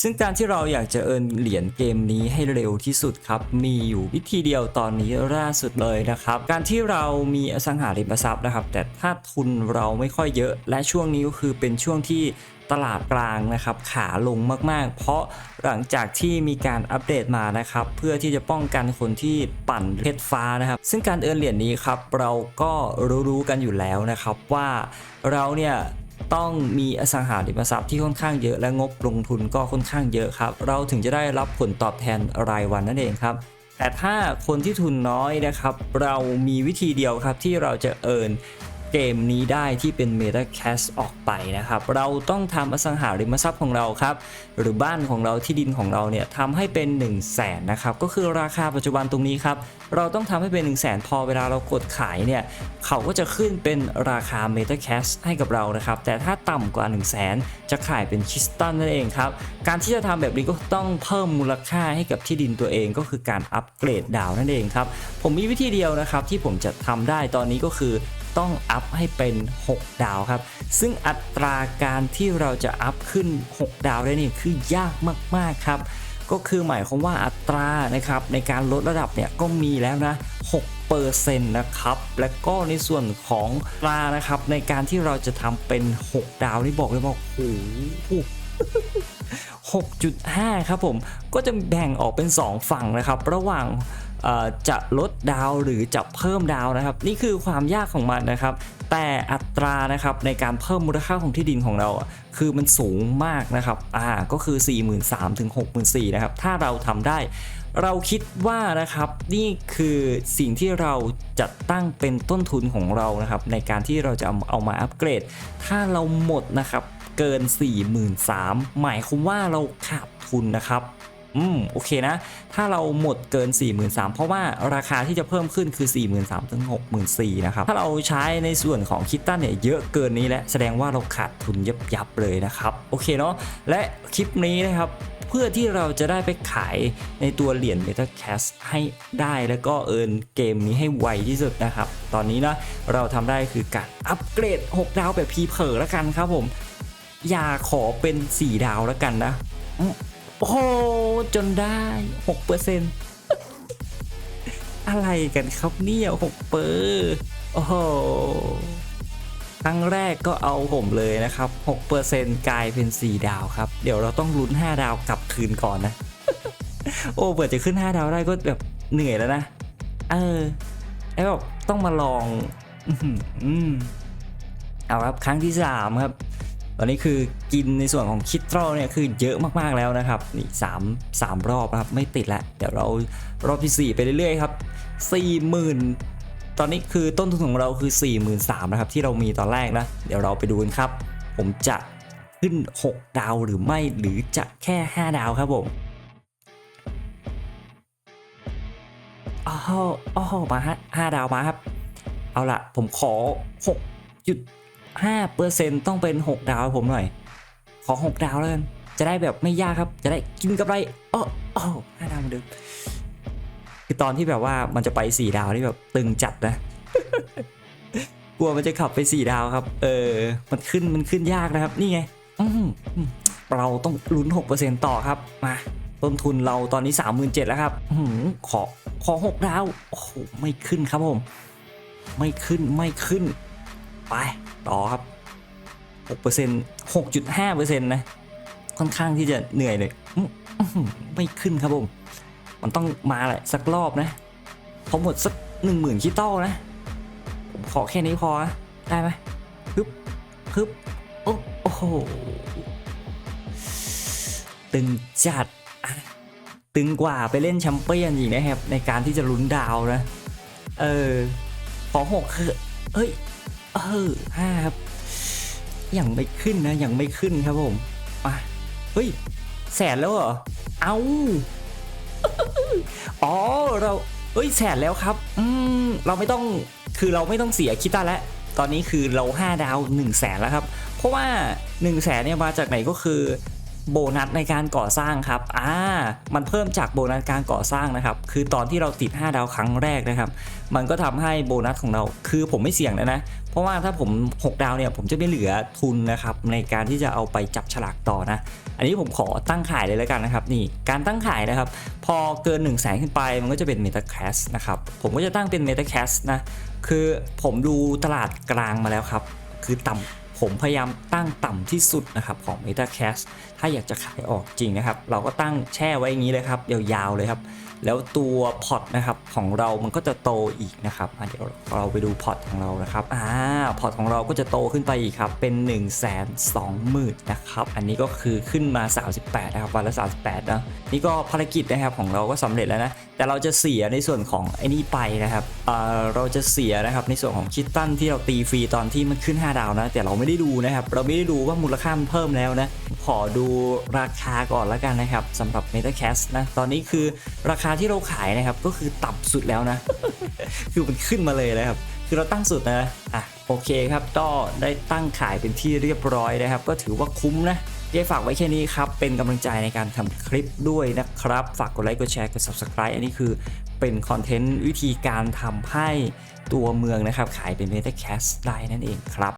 ซึ่งการที่เราอยากจะเอินเหรียญเกมนี้ให้เร็วที่สุดครับ มีอยู่วิธีเดียวตอนนี้ล่าสุดเลยนะครับ การที่เรามีอสังหาริมทรัพย์นะครับ แต่ถ้าทุนเราไม่ค่อยเยอะ และช่วงนี้ก็คือเป็นช่วงที่ตลาดกลางนะครับขาลงมากๆ เพราะหลังจากที่มีการอัปเดตมานะครับ เพื่อที่จะป้องกันคนที่ปั่นเพชรฟ้านะครับ ซึ่งการเอินเหรียญนี้ครับเราก็รู้ๆกันอยู่แล้วนะครับว่าเราเนี่ย ต้องมีอสังหาริมทรัพย์ที่ค่อนข้างเยอะและงบลงทุนก็ค่อนข้างเยอะครับ เราถึงจะได้รับผลตอบแทนรายวันนั่นเองครับแต่ถ้าคนที่ทุนน้อยนะครับ เรามีวิธีเดียวครับที่เราจะเอิน เกมนี้ได้ที่เป็น Meta Cash ออกไปนะครับ เราต้องทำอสังหาริมทรัพย์ของเราครับ หรือบ้านของเราที่ดินของเราเนี่ยทำให้เป็น 1 0 0 0 0แสนนะครับ ก็คือราคาปัจจุบันตรงนี้ครับ เราต้องทำให้เป็น 1 0 0 0 0แสนพอเวลาเรากดขายเนี่ย เขาก็จะขึ้นเป็นราคา Meta Cash ให้กับเรานะครับ แต่ถ้าต่ำกว่า 1 0 0 0 0แสนจะขายเป็นคิสตันนั่นเองครับ การที่จะทำแบบนี้ก็ต้องเพิ่มมูลค่าให้กับที่ดินตัวเองก็คือการอัปเกรดดาวนั่นเองครับ ผมมีวิธีเดียวนะครับที่ผมจะทำได้ตอนนี้ก็คือ ต้องอัพให้เป็น 6 ดาวครับ ซึ่งอัตราการที่เราจะอัพขึ้น 6 ดาวได้นี่คือยากมาก ๆ ครับ ก็คือหมายความว่าอัตรานะครับในการลดระดับเนี่ยก็มีแล้วนะ6%นต์นะครับ และก็ในส่วนของปลานะครับ ในการที่เราจะทำเป็น 6 ดาวนี่บอกเลยว่าโอ้โห6.5 ครับผม ก็จะแบ่งออกเป็น 2 ฝั่งนะครับ ระหว่าง จะลดดาวหรือจะเพิ่มดาวนะครับ นี่คือความยากของมันนะครับ แต่อัตรานะครับในการเพิ่มมูลค่าของที่ดินของเราคือมันสูงมากนะครับอ่าก็คือ 43,000ถึง64,000นะครับถ้าเราทำได้เราคิดว่านะครับนี่คือสิ่งที่เราจะตั้งเป็นต้นทุนของเรานะครับ ในการที่เราจะเอาเอามาอัปเกรด ถ้าเราหมดนะครับเกิน 43,000หมายความว่าเราขาดทุนนะครับ อืมโอเคนะ ถ้าเราหมดเกิน 43,000 เพราะว่าราคาที่จะเพิ่มขึ้นคือ 43,000ถึง64,000นะครับ ถ้าเราใช้ในส่วนของคิตตันเนี่ยเยอะเกินนี้แล้วแสดงว่าเราขาดทุนยับยับเลยนะครับ โอเคเนาะและคลิปนี้นะครับเพื่อที่เราจะได้ไปขายในตัวเหรียญ Meta Cash ให้ได้แล้วก็เอินเกมนี้ให้ไวที่สุดนะครับ ตอนนี้นะเราทำได้คือการอัปเกรด 6 ดาวแบบพีเพอร์แล้วกันครับผม อย่าขอเป็น 4 ดาวแล้วกันนะ โอ้โหจนได้6%เปอร์เซ็นต์อะไรกันครับเนี่ย6เปอร์โอ้โหครั้งแรกก็เอาผมเลยนะครับ 6%กลายเป็น 4 ดาวครับ เดี๋ยวเราต้องลุ้น 5 ดาวกลับคืนก่อนนะ โอ้เปิดจะขึ้น 5 ดาวได้ก็แบบเหนื่อยแล้วนะ เออ แล้วแบบต้องมาลอง อื้อหืออืมเอาครับ ครั้งที่ 3 ครับ ตอนนี้คือกินในส่วนของคิดโตรเนี่ยคือเยอะมากๆแล้วนะครับนี่สามสามรอบนะครับไม่ติดละเดี๋ยวเรารอบที่ 4 ไปเรื่อยๆครับ40,000 ตอนนี้คือต้นทุนของเราคือ 43,000นะครับที่เรามีตอนแรกนะ เดี๋ยวเราไปดูกันครับ ผมจะขึ้น 6 ดาวหรือไม่หรือจะแค่ 5 ดาวครับผมอ้าวอ้าวมาฮะห้าดาวมาครับ เอาละผมขอ 6.5 เปอร์เซ็นต์ต้องเป็น 6 ดาวผมหน่อย ขอ 6 ดาวแล้วกัน จะได้แบบไม่ยากครับ จะได้กินกำไรอ้ออ้อห้าดาวเหมือนเดิมคือตอนที่แบบว่ามันจะไป 4 ดาวที่แบบตึงจัดนะ กลัวมันจะขับไป 4 ดาวครับ เออ มันขึ้นมันขึ้นยากนะครับ นี่ไงเราต้องลุ้น 6%ต่อครับ มาต้นทุนเราตอนนี้ 37,000แล้วครับอื้อขอขอ 6 ดาว โอ้โห ไม่ขึ้นครับผม ไม่ขึ้นไม่ขึ้น ไป ต่อครับ6% 6.5%นะค่อนข้างที่จะเหนื่อยเลยไม่ขึ้นครับผม มันต้องมาแหละสักรอบนะพอหมดสักหนึ่งหมื่นคิโต้นะผมขอแค่นี้พอได้ไหมฮึบฮึบโอ้โอ้โหตึงจัดตึงกว่าไปเล่นแชมเปี้ยนอีกนะครับ ในการที่จะลุ้นดาวนะ เออขอหกคือเฮ้ย เออห้าครับยังไม่ขึ้นนะยังไม่ขึ้นครับผมมาเฮ้ยแสนแล้วเหรอเอาอ๋อเราเฮ้ยแสนแล้วครับ อืมเราไม่ต้องคือเราไม่ต้องเสียคิดตันแล้วตอนนี้คือเรา 5 ดาว1 0 0 0 0แสนแล้วครับ เพราะว่า 1 0 0 0 0แสนเนี่ยมาจากไหนก็คือ โบนัสในการก่อสร้างครับอ่ามันเพิ่มจากโบนัสการก่อสร้างนะครับ คือตอนที่เราติด 5 ดาวครั้งแรกนะครับ มันก็ทำให้โบนัสของเรา คือผมไม่เสี่ยงแล้วนะ เพราะว่าถ้าผม 6 ดาวเนี่ย ผมจะไม่เหลือทุนนะครับ ในการที่จะเอาไปจับฉลากต่อนะ อันนี้ผมขอตั้งขายเลยแล้วกันนะครับ นี่ การตั้งขายนะครับ พอเกิน1 0 0 0 0แสนขึ้นไป มันก็จะเป็น Meta Cash นะครับ ผมก็จะตั้งเป็น Meta Cash นะ คือผมดูตลาดกลางมาแล้วครับ คือต่ำ ผมพยายามตั้งต่ำที่สุดนะครับของ MetaCast ถ้าอยากจะขายออกจริงนะครับ เราก็ตั้งแช่ไว้อย่างนี้เลยครับยาวๆเลยครับ แล้วตัวพอตนะครับของเรามันก็จะโตอีกนะครับเดี๋ยวเราไปดูพอตของเรานะครับอ่าพอตของเราก็จะโตขึ้นไปอีกครับเป็น1 2 0 0 0 0นะครับอันนี้ก็คือขึ้นมา 38นะครับวันละ 38นะนี่ก็ภารกิจนะครับของเราก็สำเร็จแล้วนะแต่เราจะเสียในส่วนของไอ้นี่ไปนะครับอ่าเราจะเสียนะครับในส่วนของคิตตันที่เราตีฟรีตอนที่มันขึ้น 5 ดาวนะแต่เราไม่ได้ดูนะครับเราไม่ได้ดูว่ามูลค่ามันเพิ่มแล้วนะขอดูราคาก่อนแล้วกันนะครับสำหรับ m e t a c a s นะตอนนี้คือราคาที่เราขายนะครับก็คือต่ำสุดแล้วนะ คือมันขึ้นมาเลยนะครับ คือเราตั้งสุดนะอะโอเคครับก็ได้ตั้งขายเป็นที่เรียบร้อยนะครับ ก็ถือว่าคุ้มนะเย้ฝากไว้แค่นี้ครับ เป็นกำลังใจในการทำคลิปด้วยนะครับ ฝากกดไลค์ กดแชร์ กด subscribe อันนี้คือเป็นคอนเทนต์วิธีการทำให้ตัวเมืองนะครับ ขายเป็น Meta Cash ได้นั่นเองครับ